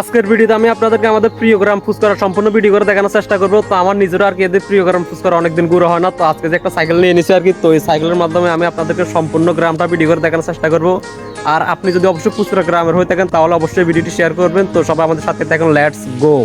আজকের ভিডিওতে আমি আপনাদেরকে আমাদের প্রিয় গ্রাম ফুচকারা সম্পূর্ণ ভিডিও করে দেখানোর চেষ্টা করব। তো আমার নিজেরও আর কি এদের প্রিয় গ্রাম ফুচকারা অনেকদিন ঘুরে হয় না। তো আজকে যে একটা সাইকেল নিয়ে নিয়েছি আর কি, তো এই সাইকেলের মাধ্যমে আমি আপনাদেরকে সম্পূর্ণ গ্রামটা ভিডিও করে দেখানোর চেষ্টা করব। আর আপনি যদি অবশ্যই ফুচকা গ্রামের হয়ে থাকেন, তাহলে অবশ্যই ভিডিওটি শেয়ার করবেন। তো সবাই আমাদের সাথে থাকেন লেটস গো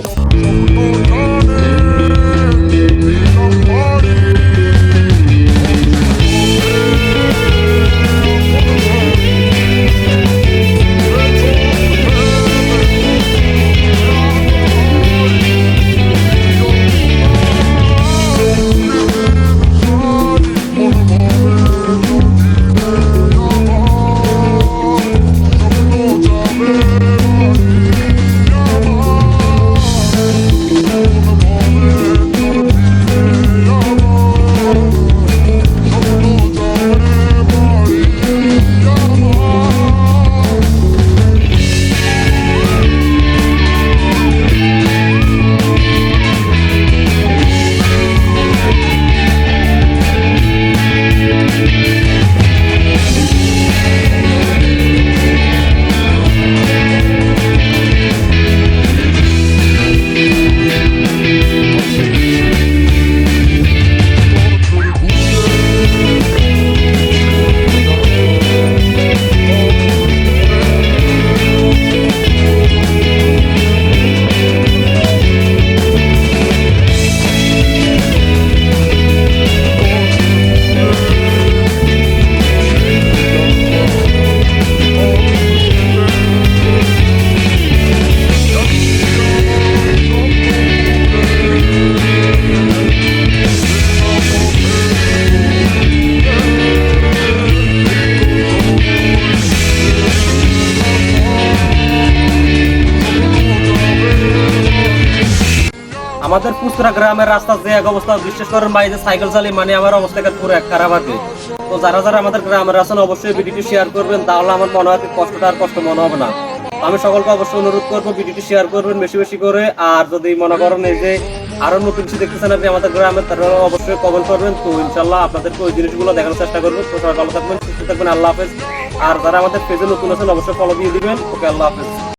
আমাদের পুস্তরা গ্রামের রাস্তা যে এক অবস্থা বিশেষ করে বাইরে সাইকেল চালিয়ে মানে আমার অবস্থা পুরো এক খারাপ কি। তো যারা যারা আমাদের গ্রামের আছেন, অবশ্যই ভিডিওটি শেয়ার করবেন। তাহলে আমার মনে হয় কষ্টটা আর কষ্ট মনে হবে না। আমি সকলকে অবশ্যই অনুরোধ করব, ভিডিওটি শেয়ার করবেন বেশি বেশি করে। আর যদি মনে করেন এই যে আরও নতুন কিছু দেখতেছেন আপনি আমাদের গ্রামে তাহলে অবশ্যই কমেন্ট করবেন। তো ইনশাল্লাহ আপনাদেরকে ওই জিনিসগুলো দেখানোর চেষ্টা করব। তো সবাই ভালো থাকবেন, সুস্থ থাকবেন, আল্লাহ হাফেজ। আর যারা আমাদের পেজে নতুন আছেন, অবশ্যই ফলো দিয়ে দিবেন। ওকে, আল্লাহ হাফেজ।